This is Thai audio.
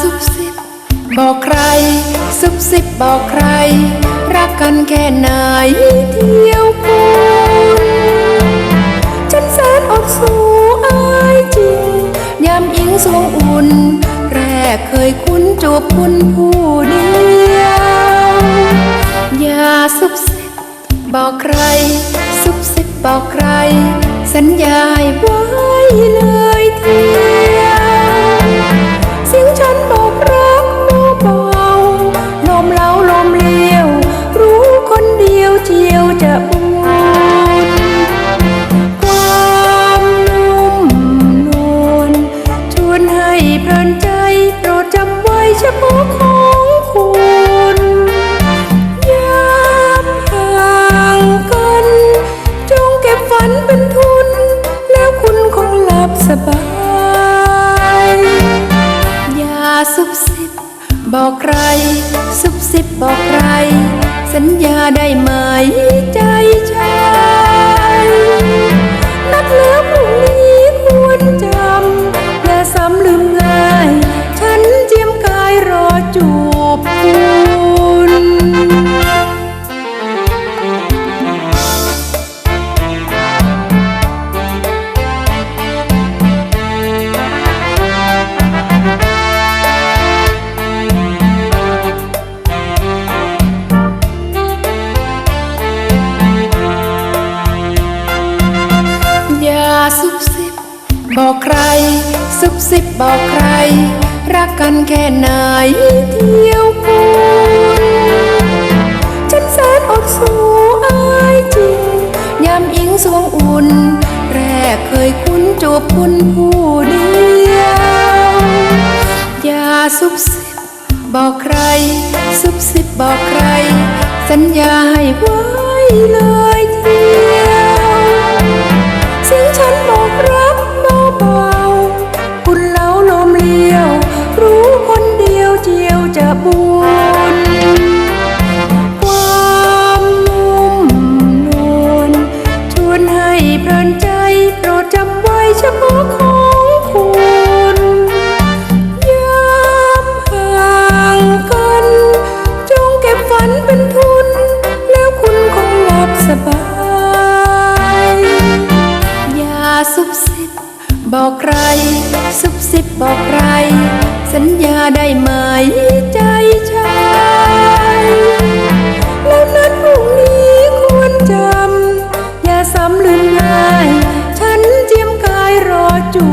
ซุบซิบบอกใคร ซุบซิบบอกใคร รักกันแค่ไหนเที่ยวคุณฉันแสนอดสูอายจริงยามอิงสวงอุ่น แรกเคยคุ้นจูบคุณผู้เดียว อย่าซุบซิบบอกใคร ซุบซิบบอกใคร สัญญาไว้เลยเทียว จียวจะอุ่นความนุ่มนวลชวนให้เพลินใจโปรดจำไว้เฉพาะของคุณยามห่างกัน จงเก็บฝันเป็นทุน แล้วคุณคงหลับสบายอย่าซุบซิบบอกใครซุบซิบบอกใคร สัญญาได้ไหมใจชา บอกใครซุบซิบบอกใคร รักกันแค่ไหนเที่ยวคุณฉันแสนอดสูอายจริงยามอิงสวงอุ่น แรกเคยคุ้นจูบคุณผู้เดียว อย่าซุบซิบบอกใคร ซุบซิบบอกใคร สัญญาให้ไว้เลย บุญ ความนุ่มนวลชวนให้เพลินใจโปรดจำไว้เฉพาะของคุณยามห่างกัน จงเก็บฝันเป็นทุน แล้วคุณคงหลับสบาย อย่าซุบซิ บอกใครซุบซิบบอกใคร สัญญาได้ไหมใจชายแล้วนัดพรุ่งนี้ควรจำ อย่าซ้ำลืมง่าย ฉันเจียมกายรอจู